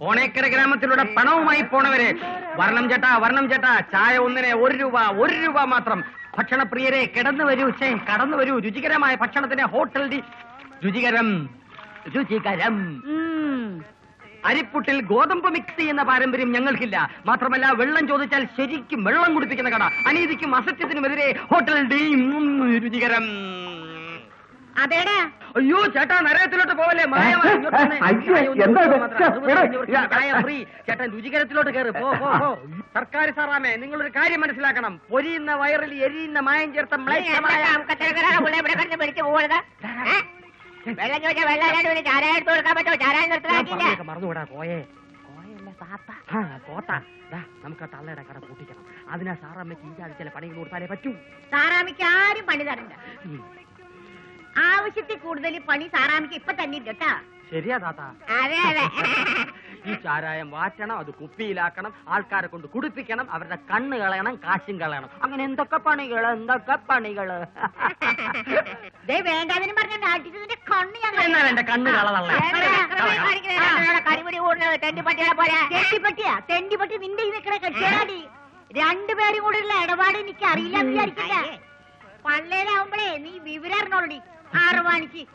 ഓണേക്കര ഗ്രാമത്തിലൂടെ പണവുമായി പോണവരെ വർണം ചേട്ടാ വർണം ചേട്ടാ ചായ ഒന്നിനെ ഒരു രൂപ ഒരു രൂപ മാത്രം. ഭക്ഷണപ്രിയരെ കിടന്നു വരൂ ചേ കടന്നു വരൂ. രുചികരമായ ഭക്ഷണത്തിന് ഹോട്ടൽ രുചികരം രുചികരം. അരിപ്പുട്ടിൽ ഗോതമ്പ് മിക്സ് ചെയ്യുന്ന പാരമ്പര്യം ഞങ്ങൾക്കില്ല. മാത്രമല്ല വെള്ളം ചോദിച്ചാൽ ശരിക്കും വെള്ളം കുടിപ്പിക്കുന്ന കട. അനീതിക്കും അസത്യത്തിനുമെതിരെ ഹോട്ടൽ ഡീം രുചികരം. അതേടാ. അയ്യോ ചേട്ടാ നരകത്തിലോട്ട് പോവല്ലേ? മായമായി ഇങ്ങോട്ട് വന്നേ. അയ്യോ, ചായ ഒന്ന് എന്താ ഇത്? ചേട്ടൻ രുചികരത്തിലോട്ട് കയറി പോ പോ പോ. സർക്കാർ സാറാമേ നിങ്ങളൊരു കാര്യം മനസ്സിലാക്കണം. പൊരിയുന്ന വയറിൽ എരിയുന്ന മായം ചേർത്ത മ്ലേച്ഛമായ വെള്ളം ചോദിച്ചാൽ വെള്ളം ആരാണ്ട് പിന്നെ ചാരായം എടുത്ത് കൊടുക്കാൻ പറ്റുമോ ചാരായം നിർത്തലാക്കിയില്ല പറഞ്ഞേക്ക, മറന്നുകൂടാ കോയെ. കോയല്ല താത്ത ആ, കോത്ത ദാ, നമുക്ക് ആ തള്ളയുടെ കട പൂട്ടിക്കണം. അതിനാ സാറമ്മയ്ക്ക് ഈ ആഴ്ച ചില പണികൾ കൊടുത്താലേ പറ്റൂ. സാറാമിക്ക് ആരും പണി തരണ്ട. ഉം. ആവശ്യത്തിൽ കൂടുതൽ പണി സാറാമിക്ക് ഇപ്പൊ തന്നെ കേട്ടാ. ശരിയാ താത്ത. അതെ അതെ. ഈ ചാരായം വാറ്റണം അത് കുപ്പിയിലാക്കണം ആൾക്കാരെ കൊണ്ട് കുടിപ്പിക്കണം അവരുടെ കണ്ണ് കളയണം കാശും കളയണം. അങ്ങനെ എന്തൊക്കെ പണികൾ എന്തൊക്കെ പണികൾ ദേ വേണ്ടാതിനും പറഞ്ഞ നാട്ടിച്ചതിന്റെ കണ്ണ് ഞാൻ എന്നാൽ എന്റെ കണ്ണ് കളതള്ള കരിമുടി കൂടുന്നത് തെണ്ടിപ്പട്ടികളെ പോലെ. തെണ്ടിപ്പട്ടിയാ? തെണ്ടിപ്പട്ടി നിന്റെ ഈ നിക്കണ കെട്ടിയാടി രണ്ടുപേരും കൂടെയുള്ള ഇടപാട് എനിക്ക് അറിയില്ല എന്ന് വിചാരിക്കില്ല പള്ളേലാവുമ്പോഴേ നീ വിവരം ആറുവാണിക്ക്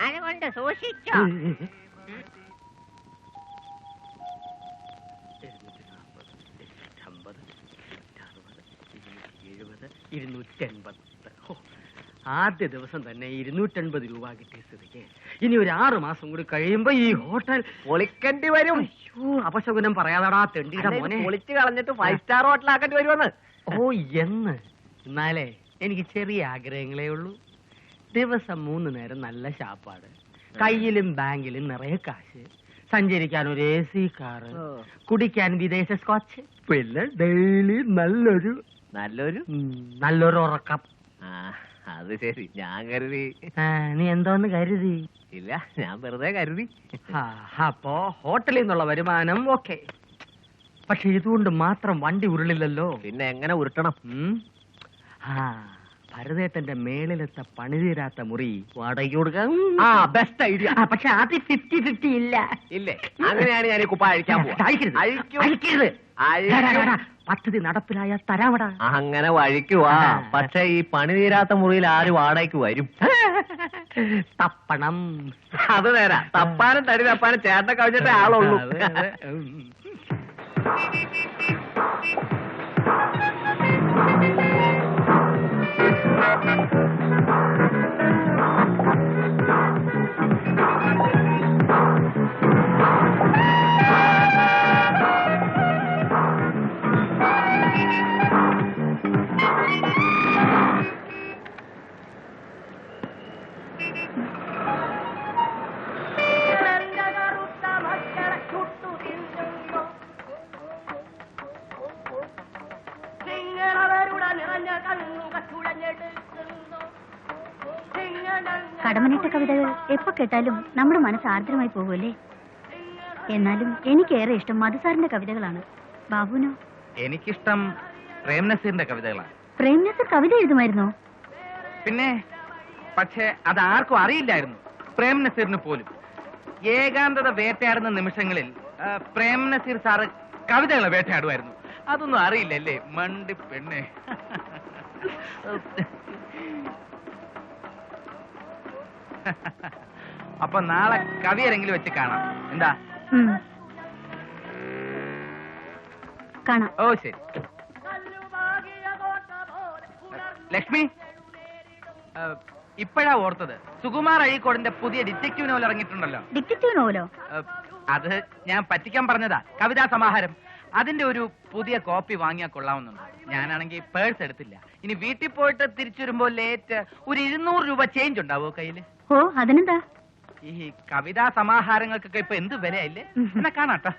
അതുകൊണ്ട് സൂക്ഷിച്ചോ. ഇരുന്നൂറ്റൻപത് ആദ്യ ദിവസം തന്നെ ഇരുന്നൂറ്റൻപത് രൂപ കിട്ടിയ സ്ഥിതിക്ക്. ഇനി ഒരു ആറു മാസം കൂടി കഴിയുമ്പോ ഈ ഹോട്ടൽ പൊളിക്കേണ്ടി വരും. അയ്യോ, അപശകുനം പറയാതാടാ തെണ്ടിയുടെ മോനെ. പൊളിച്ച് കളഞ്ഞിട്ട് ഫൈവ് സ്റ്റാർ ഹോട്ടലാക്കേണ്ടി വരുമെന്ന്. ഓ എന്ന്. എന്നാലേ എനിക്ക് ചെറിയ ആഗ്രഹങ്ങളേ ഉള്ളൂ. ദിവസം മൂന്ന് നേരം നല്ല ശാപ്പാട്. കയ്യിലും ബാങ്കിലും നിറയെ കാശ്. സഞ്ചരിക്കാൻ ഒരു എ സി കാറ്. കുടിക്കാൻ വിദേശ സ്കോച്ച്. പിന്നെ ഡെയിലി നല്ലൊരു നല്ലൊരു? നല്ലൊരു ഉറക്കം. അത് ശരി. ഞാൻ കരുതി. നീ എന്തോന്ന് കരുതി? ഇല്ല ഞാൻ വെറുതെ കരുതി. അപ്പോ ഹോട്ടലിൽ നിന്നുള്ള വരുമാനം ഓക്കെ. പക്ഷെ ഇതുകൊണ്ട് മാത്രം വണ്ടി ഉരുളില്ലല്ലോ. പിന്നെ എങ്ങനെ ഉരുട്ടണം? ഭരതേട്ടന്റെ മേളിലത്തെ പണിതീരാത്ത മുറി വാടകയ്ക്ക് കൊടുക്കാം. ആ ബെസ്റ്റ് ഐഡിയ പക്ഷെ അത് ഫിഫ്റ്റി ഫിഫ്റ്റി ഇല്ല. ഇല്ലേ? അങ്ങനെയാണ് ഞാൻ ഈ കുപ്പ അഴിക്കാൻ പോവാ. അഴിക്കരുത്. അഴിക്കും. അഴിക്കരുത്. അഴിക്കും. ഡാ, ഡാ, പദ്ധതി നടപ്പിലായ തരാവടാ. അങ്ങനെ വഴിക്കുവാ. പക്ഷെ ഈ പണി തീരാത്ത മുറിയിൽ ആര് വാടകയ്ക്ക് വരും? തപ്പണം. അത് നേരാ. തപ്പാനും തടി തപ്പാനും ചേട്ടൻ കവിഞ്ഞിട്ടേ ആളുള്ളൂ. അതെ, അതെ. ഉം. കവിതകൾ എപ്പോ കേട്ടാലും നമ്മുടെ മനസ്സ് ആർദ്രമായി പോകുമല്ലേ എന്നാലും എനിക്കേറെ ഇഷ്ടം മധുസാറിന്റെ കവിതകളാണ്. ബാബുനോ എനിക്കിഷ്ടം പ്രേംനസീറിന്റെ കവിതകളാണ്. പ്രേംനസർ കവിത എഴുതുമായിരുന്നോ? പിന്നെ പക്ഷേ അത് ആർക്കും അറിയില്ലായിരുന്നു പ്രേംനസീറിന് പോലും. ഏകാന്തത വേട്ടയാടുന്ന നിമിഷങ്ങളിൽ പ്രേംനസീർ പ്രേം നസീർ സാറ് കവിതകളെ വേട്ടയാടുമായിരുന്നു. അതൊന്നും അറിയില്ലല്ലേ? മണ്ടി പെണ്ണെ. അപ്പൊ നാളെ കവിയരെങ്കിലും വെച്ച് കാണാം. എന്താ? കാണാം. ഓ ശരി. ലക്ഷ്മി ഇപ്പോഴാ ഓർത്തത്. സുകുമാർ അഴീക്കോടിന്റെ പുതിയ ഡിറ്റക്റ്റീവ് നോവൽ ഇറങ്ങിയിട്ടുണ്ടല്ലോ. ഡിറ്റക്റ്റീവ് നോവലോ? അത് ഞാൻ പറ്റിക്കാൻ പറഞ്ഞതാ. കവിതാ സമാഹാരം. അതിന്റെ ഒരു പുതിയ കോപ്പി വാങ്ങിയാൽ കൊള്ളാവുന്നുണ്ട്. ഞാനാണെങ്കിൽ പേഴ്സ് എടുത്തില്ല. ഇനി വീട്ടിൽ പോയിട്ട് തിരിച്ചു വരുമ്പോ ലേറ്റ് ഒരു ഇരുന്നൂറ് രൂപ ചേഞ്ച് ഉണ്ടാവോ കയ്യിൽ? ഓ അതിനെന്താ? ഈ കവിതാ സമാഹാരങ്ങൾക്കൊക്കെ ഇപ്പൊ എന്ത് വിലയല്ലേ. എന്നാ കാണാട്ടോ.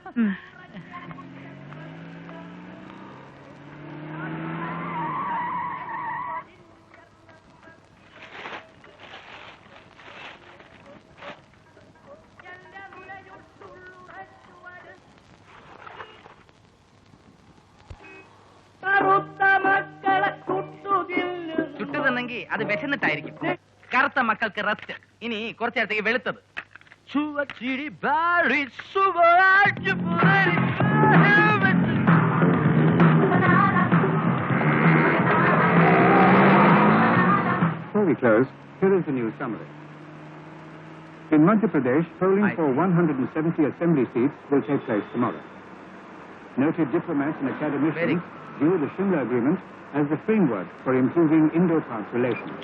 അത് വിശന്നിട്ടായിരിക്കും കറുത്ത മക്കൾക്ക് റെസ്റ്റ് ഇനി കുറച്ചു നേരത്തേക്ക് വെളുത്തത് ചുവച്ചിരി ബാരി സുവരാജ് പുരരി Before we close, here is the news summary. In Madhya Pradesh, polling Aye. for 170 assembly seats will take place tomorrow. Noted diplomats and academicians view the Shimla Agreement as the framework for improving Indo-Pak relations.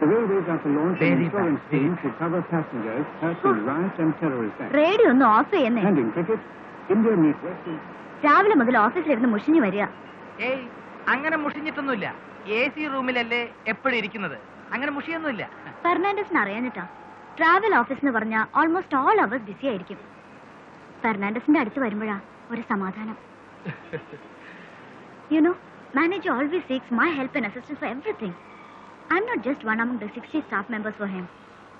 The railways are to launch an insurance scheme to cover passengers hurt in riots and terrorist acts. Radio ഒന്ന് off ചെയ്യുന്നേ And in cricket, India meets West Indies. രാവിലെ മുതൽ ഓഫീസിലിരുന്ന് മുഷിഞ്ഞു വരിക ഏയ് അങ്ങനെ മുഷിഞ്ഞിട്ടൊന്നുമില്ല A C റൂമിലല്ലേ എപ്പോഴും ഇരിക്കുന്നത് അങ്ങനെ മുഷിയൊന്നുമില്ല ഫെർണാണ്ടസിന് office ട്രാവൽ ഓഫീസ് എന്ന് പറഞ്ഞ ഓൾമോസ്റ്റ് ഓൾ അവേഴ്സ് ബിസി ആയിരിക്കും ഫെർണാണ്ടസിന്റെ അടുത്ത് വരുമ്പോഴാ ഒരു You you No manager always seeks my help and assistance for everything I'm not just one among the 60 staff members for him.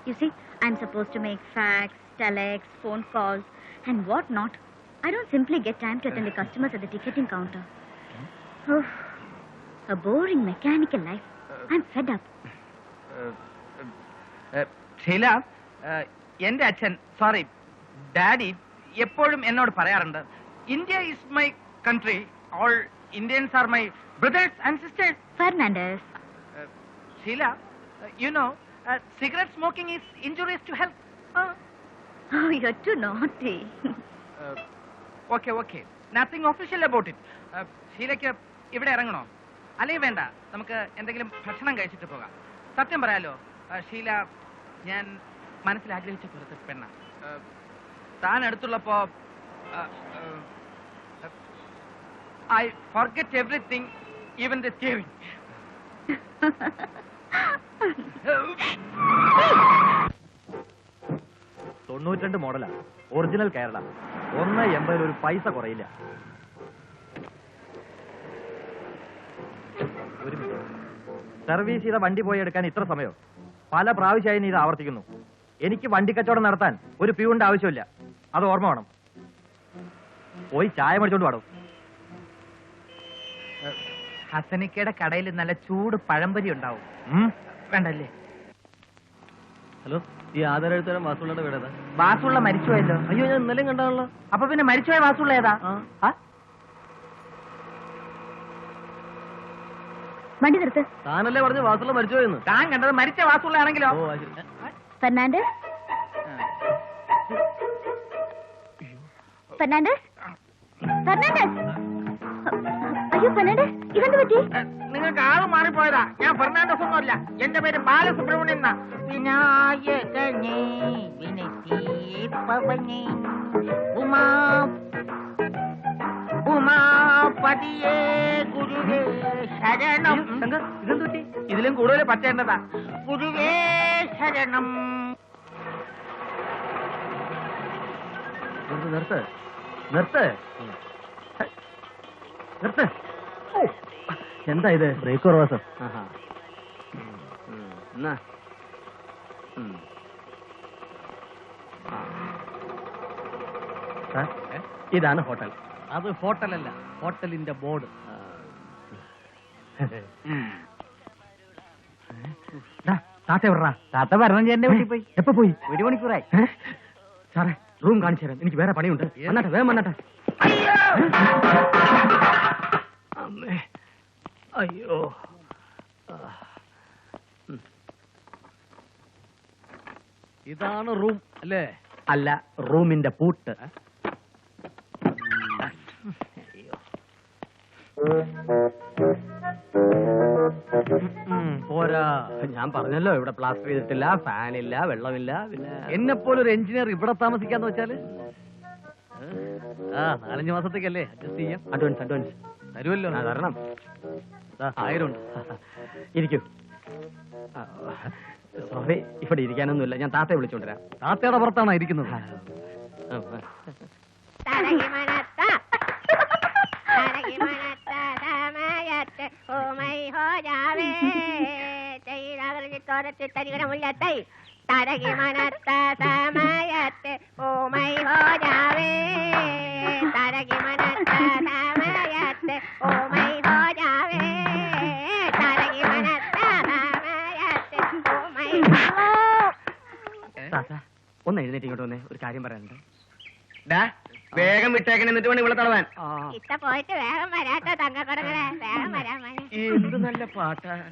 You see, I'm supposed to make fax, telex, phone calls, and what not. I don't simply get time to attend the customers at the ticketing counter. Oh, a boring mechanical life. I'm fed up. Sheela ഏഹ്, എന്റെ അച്ഛൻ sorry daddy എപ്പോഴും എന്നോട് പറയാറുണ്ട് India is my country all Indians are my brothers and sisters Fernandez. Sheela you know cigarette smoking is injuries to health Oh, you're too naughty. Okay okay nothing official about it ഷീലയ്ക്ക് ഇവിടെ ഇറങ്ങണോ? അല്ലെങ്കിൽ വേണ്ട. നമുക്ക് എന്തെങ്കിലും ഭക്ഷണം കഴിച്ചിട്ട് പോകാം. സത്യം പറയാലോ ഷീല ഞാൻ മനസ്സിൽ ആഗ്രഹിച്ച പുറത്ത് പെണ്ണ താൻ അടുത്തുള്ളപ്പോ I forget everything even the starving തൊണ്ണൂറ്റിരണ്ട് മോഡലാ. ഒറിജിനൽ കേരള. ഒന്ന് എൺപതിൽ ഒരു പൈസ കുറയില്ല. ഒരു സർവീസ് ചെയ്ത വണ്ടി പോയി എടുക്കാൻ ഇത്ര സമയോ? പല പ്രാവശ്യമായി നീ ഇത് ആവർത്തിക്കുന്നു. എനിക്ക് വണ്ടി കച്ചവടം നടത്താൻ ഒരു പ്യൂണിന്റെ ആവശ്യമില്ല. അത് ഓർമ്മ വേണം. പോയി ചായ മേടിച്ചോണ്ട് പാടും ഹസനിക്കയുടെ കടയിൽ നല്ല ചൂട് പഴംപൊരി ഉണ്ടാവും. വേണ്ടല്ലേ? ഹലോ ഈ ആധാരെഴുത്തരം വാസുള്ളയുടെ വീടേതാ വാസുള്ള മരിച്ചുപോയല്ലോ. അയ്യോ ഞാൻ ഇന്നലെ കണ്ടാണല്ലോ. അപ്പൊ പിന്നെ മരിച്ചുപോയ വാസുള്ള ഏതാ? ആ? വണ്ടി നിർത്ത്. താനല്ലേ പറഞ്ഞു വാസുള്ള മരിച്ചുപോയെന്ന്? താൻ കണ്ടത് മരിച്ച വാസുള്ള ആണെങ്കിലോ. ഫെർണാണ്ടസ്? ഫെർണാണ്ടസ്? ഫെർണാണ്ടസ്? അയ്യോ ഫെർണാണ്ടസ് ഇതെന്ത് പറ്റി? നിങ്ങൾക്ക് ആൾ മാറിപ്പോയതാ. ഞാൻ ഫെർണാണ്ടസ് ഒന്നുമല്ല. എന്റെ പേര് ബാലസുബ്രഹ്മണ്യൻ എന്നാ. വിനായകനേ വിനസീപ്പവനേ ഉമാ ഉമാപതിയേ ഗുരുവേ ശരണം. ഇതെന്ത് പറ്റി? ഇതിലും കൂടുതൽ പറ്റേണ്ടതാ. ഗുരുവേ ശരണം. നിർത്ത്, നിർത്ത്. നിർത്ത്. എന്താ ഇത്? ബ്രേക്ക് കുറവാ സർ. ഇതാണ് ഹോട്ടൽ. അത് ഹോട്ടലല്ല ഹോട്ടലിന്റെ ബോർഡ്. താത്ത എവിടാ താത്ത വരണം എന്റെ വീട്ടിൽ പോയി. എപ്പോ പോയി? ഒരു മണിക്കൂറായി. സാറേ റൂം കാണിച്ചു തരാം. എനിക്ക് വേറെ പണിയുണ്ട്. വന്നട്ടെ വേഗം വന്നട്ടെ. അയ്യോ. ഇതാണ് റൂം അല്ലേ? അല്ല റൂമിന്റെ പൂട്ട്. പോരാ. ഞാൻ പറഞ്ഞല്ലോ ഇവിടെ പ്ലാസ്റ്റർ ചെയ്തിട്ടില്ല ഫാൻ ഇല്ല വെള്ളമില്ല പിന്നെ എന്നെ പോലൊരു എഞ്ചിനീയർ ഇവിടെ താമസിക്കാന്ന് വെച്ചാൽ? ആ നാലഞ്ച് മാസത്തേക്കല്ലേ അഡ്ജസ്റ്റ് ചെയ്യാം. അഡ്വാൻസ് അഡ്വാൻസ് തരുമല്ലോ. തരണം. ദാ, ആയിരം ഇരിക്കൂ. സോറി ഇവിടെ ഇരിക്കാനൊന്നുമില്ല. ഞാൻ താത്തയെ വിളിച്ചോണ്ടിരാം താത്തയുടെ പുറത്താണോ ഇരിക്കുന്നത്? സമയത്ത് ഓമൈ ഹോ ജാവേ തരികരമുല്ലത്തൈ തരകിമണത്ത സമയത്ത് ഓമൈ ഒന്ന് എഴുന്നേറ്റ് ഇങ്ങോട്ട് വന്നേ ഒരു കാര്യം പറയാനുണ്ട്. ഡാ വേഗം വിട്ടേക്കണ എന്നിട്ട് വേണം ഇവിടെ തടവാൻ പോയിട്ട് വേഗം വരാട്ടോ തങ്കക്കൊടങ്ങളെ. വേഗം വരാൻ മോനെ. നല്ല പാട്ടാ.